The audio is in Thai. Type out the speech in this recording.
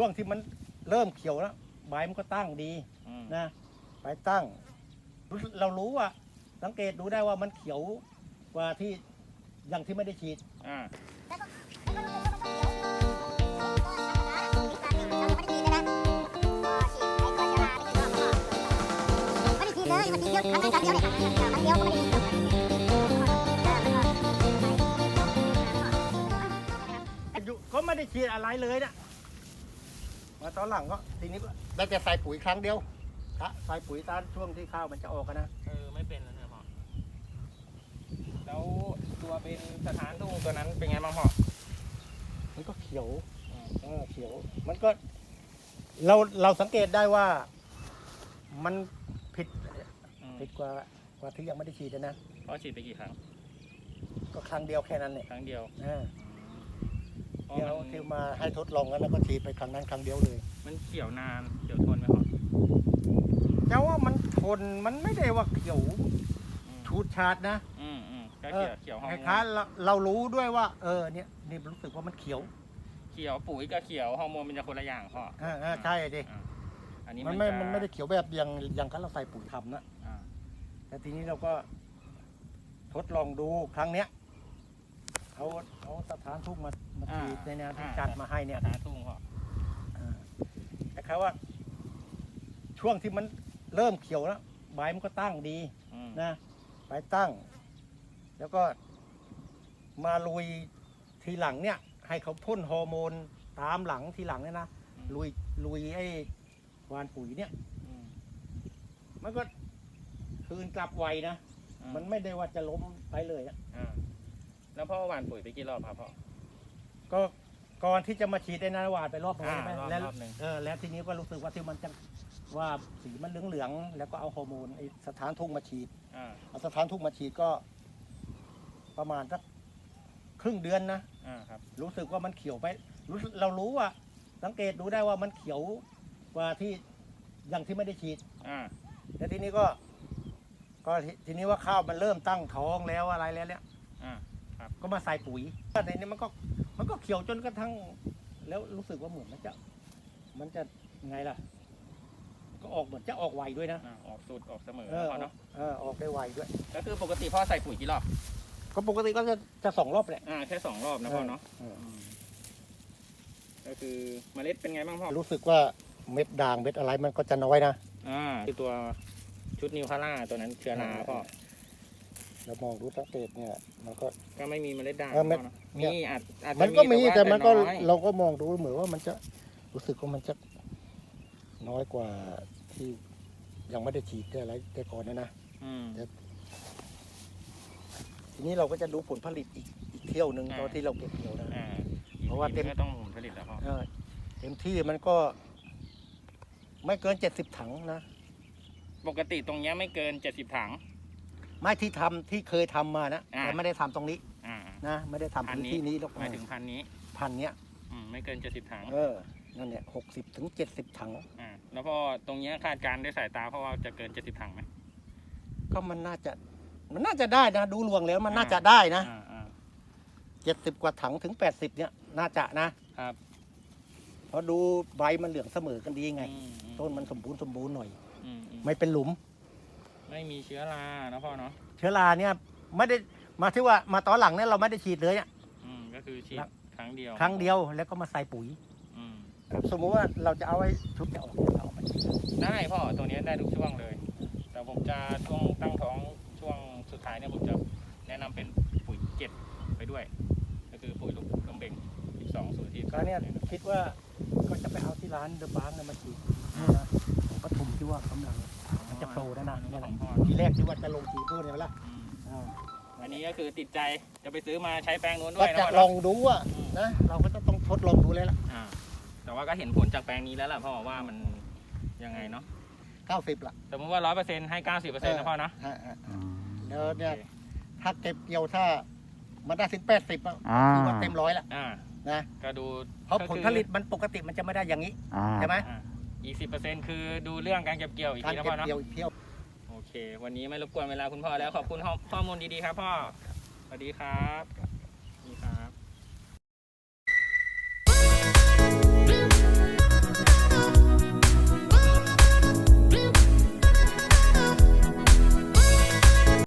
ช่วงที่มันเริ่มเขียวแล้วใบมันก็ตั้งดีอืมนะใบตั้งรู้สึกเรารู้ว่า สังเกตดูได้ว่ามันเขียวกว่าที่อย่างที่ไม่ได้ฉีด อ่าไม่ได้ฉีดเลยมันฉีดเดียวครั้งนั้นครั้งเดียวเนี่ยครั้งเดียวก็ไม่ได้ฉีดอยู่ก็ไม่ได้ฉีดอะไรเลยนะ มาตอนหลังก็ทีนี้ก็ได้แต่ใส่ปุ๋ยครั้งเดียวครับใส่ปุ๋ยตอนช่วงที่ข้าวมันจะออกอะนะ เออไม่เป็นแล้วเนี่ยพ่อแล้วตัวเป็นสถานทุ่งตัวนั้นเป็นไงบ้างพ่อมันก็เขียวอืมเออเขียว มันก็ เราเราสังเกตได้ว่า มันผิดอืมผิดกว่ากว่าที่ยังไม่ได้ฉีดอะนะพ่อฉีดไปกี่ครั้งก็ครั้งเดียวแค่นั้นเนี่ยครั้งเดียว เออ เพราะเดี๋ยวมันที่มาให้ทดลองกันแล้วก็ฉีดไปครั้งนั้นครั้งเดียวเลย มันเขียวนานเขียวทนไหมพ่อแต่ว่ามันทนมันไม่ได้ว่าเขียวอืมชูดชาดนะอืมอืมก็เอเขีอยวเขียวหอคมล้ายๆเราเรารู้ด้วยว่า เออเนี่ยนี่รู้สึกว่ามันเขียวเขียวปุ๋ยกับเขียวฮอร์โมนมันจะคนละอย่างพ่ออ่าอ่าใช่ดิอ่าอันนี้มันจะไม่มันไม่ได้เขียวแบบอย่างอย่างที่เราใส่ปุ๋ยทำนะอ่าแต่ทีนี้เราก็ทดลองดูครั้งเนี้ยเอาเอา สถานทุกมามาฉีดในแนวที่จัดมาให้เนี่ยสถานทุ่งพ่ออ่าแต่เขาว่า ช่วงที่มันเริ่มเขียวแล้วใบมันก็ตั้งดีอืมนะใบตั้ง แล้วก็มาลุยทีหลังเนี่ย ให้เขาพ่นฮอร์โมนตามหลังทีหลังเนี่ยนะลุยลุยไอ้วานปุ๋ยเนี่ย อืมมันก็คืนกลับไวนะอ่ามันไม่ได้ว่าจะล้มไปเลยอะอ่าแล้ว พ่อหว่านปุ๋ยไปกี่รอบครับพ่อ ก็ก่อนที่จะมาฉีดในนาหวานไปรอบหนึงอ่าใช่ไหมรอบแล้วรอบหนึ่ง เออแล้วทีนี้ก็รู้สึกว่าที่มันจะว่าสีมันเหลืองๆแล้วก็เอาฮอร์โมนไอ้สถานทุ่งมาฉีดอ่าเอาสถานทุ่งมาฉีดก็ ประมาณสักครึ่งเดือนนะ อ่าครับรู้สึกว่ามันเขียวไปรู้สึกเรารู้ว่า สังเกตดูได้ว่ามันเขียวกว่าที่อย่างที่ไม่ได้ฉีด อ่าแล้วทีนี้ก็ ก็ทีทีนี้ว่าข้าวมันเริ่มตั้งท้องแล้วอะไรแล้วเนี่ย อ่าก็มาใส่ปุ๋ยในนี้มันก็มันก็เขียวจนกระทั่ง แล้วรู้สึกว่าเหมือนมันจะ มันจะไงล่ะ ก็ออกเหมือนจะออกไวด้วยนะอ่าออกสูตรออกเสมอเออพ่อเนาะเออออกได้ไวด้วย ก็คือปกติพ่อใส่ปุ๋ยกี่รอบก็ปกติก็จะจะสองรอบแหละ อ่าแค่สองรอบนะพ่อเนาะเออก็คือเมล็ดเป็นไงบ้างพ่อรู้สึกว่าเม็ดด่างเม็ดอะไรมันก็จะน้อยนะ อ่าคือตัวชุดนิวคาร่าตัวนั้นเชื้อราพ่อ เรามองดูสังเกตเนี่ยมันก็ ก็ไม่มีเมล็ดด่างเออเม็ดพ่อเนาะเนี่มียอาจอาจจะมันก็มีว่าแต่มันก็น้อยเราก็มองดูเหมือนว่ามันจะรู้สึกว่ามันจะน้อยกว่าที่ยังไม่ได้ฉีดได้อะไรแต่ก่อนนะนะ อืม ทีนี้เราก็จะดูผลผลิตอีกอีกเที่ยวหนึ่งอ่า ตอนที่เราเก็บเกี่ยวนะ อ่าเพราะว่าเต็ม ก็ต้องผลผลิตแล้วพ่อเออเต็มที่มันก็ ไม่เกินเจ็ดสิบถังนะ ปกติตรงเนี้ยไม่เกินเจ็ดสิบถัง ไม่ที่ทำที่เคยทำมานะอ่า แต่ไม่ได้ทำตรงนี้อ่านะไม่ได้ทำพันพื้นนี้ที่นี้หรอกหมายถึงพันนี้พันเนี้ยอืมไม่เกินเจ็ดสิบถังเออนั่นเนี่ยหกสิบถึงเจ็ดสิบถังอ่าแล้วพอตรงเนี้ยคาดการณ์ด้วยสายตาเพราะว่าจะเกินเจ็ดสิบถังไหมก็มันน่าจะมันน่าจะได้นะ ดูลวงแล้วมันน่าจะได้นะอ่าอ่า เจ็ดสิบกว่าถังถึงแปดสิบเนี่ยน่าจะนะครับ เพราะดูใบมันเหลืองเสมอกันดีไง อืมอืมต้นมันสมบูรณ์สมบูรณ์หน่อย อืมอืมไม่เป็นหลุม ไม่มีเชื้อรานะพ่อเนาะเชื้อราเนี่ยไม่ได้มาที่ว่ามาตอนหลังเนี่ยเราไม่ได้ฉีดเลยอะอืมก็คือฉีดครับครั้งเดียวครั้งเดียวแล้วก็มาใส่ปุ๋ยอืมสมมุติว่าเราจะเอาไว้ชุดจะออกเนี่ยเราเอาไปฉีดได้พ่อตัวเนี้ยได้ทุกช่วงเลย แต่ผมจะช่วงตั้งท้องช่วงสุดท้ายเนี่ยผมจะแนะนำเป็นปุ๋ยเจ็ดไปด้วย ก็คือปุ๋ยลูกลมเบ่งอีกสองสูตรที่ก็เนี่ยคิดว่าก็จะไปเอาที่ร้านเดอะบาร์เนี่ยมาฉีด นะของปทุมที่ว่ากำลังมันจะโปรแล้วนะนี่เนี่ยขนะองพ่อทีแรกที่ว่าจะลงฉีดด้วยเนี่ยละอืมอ่าอันนี้ก็คือติดใจจะไปซื้อมาใช้แปลงนู้นด้ก็วยนะจะพ่อลเนาะองดูว่านะเราก็จะต้องทดลองดูเลยละอ่าแต่ว่าก็เห็นผลจากแปลงนี้แล้วล่ะพ่อว่ามันยังไงเนาะเก้าสิบละสมมติว่าร้อยเปอร์เซ็นต์ให้เก้าสิบเปอร์เซ็นต์นะพ่อเนาะอ่าอ่าอ่าแล้วเนี่ยถ้าเก็บเกี่ยวถ้ามันได้ถึงแปดสิบอ่าถือว่าเต็มร้อยละอ่านะก็ดูเพราะก็ผคือลผลิตมันปกติมันจะไม่ได้อย่างนี้อ่าใช่ไหมอ่า อีกสิบเปอร์เซ็นต์คือดูเรื่องการเก็บเกี่ยวอีกการทีนะเก็พ่บอเนาะเกี่ยวอีกเที่ยว โอเค วันนี้ไม่รบกวนเวลาคุณพ่อแล้วขอบคุณข้อข้อมูลดีๆครับพ่อสวัสดีครับ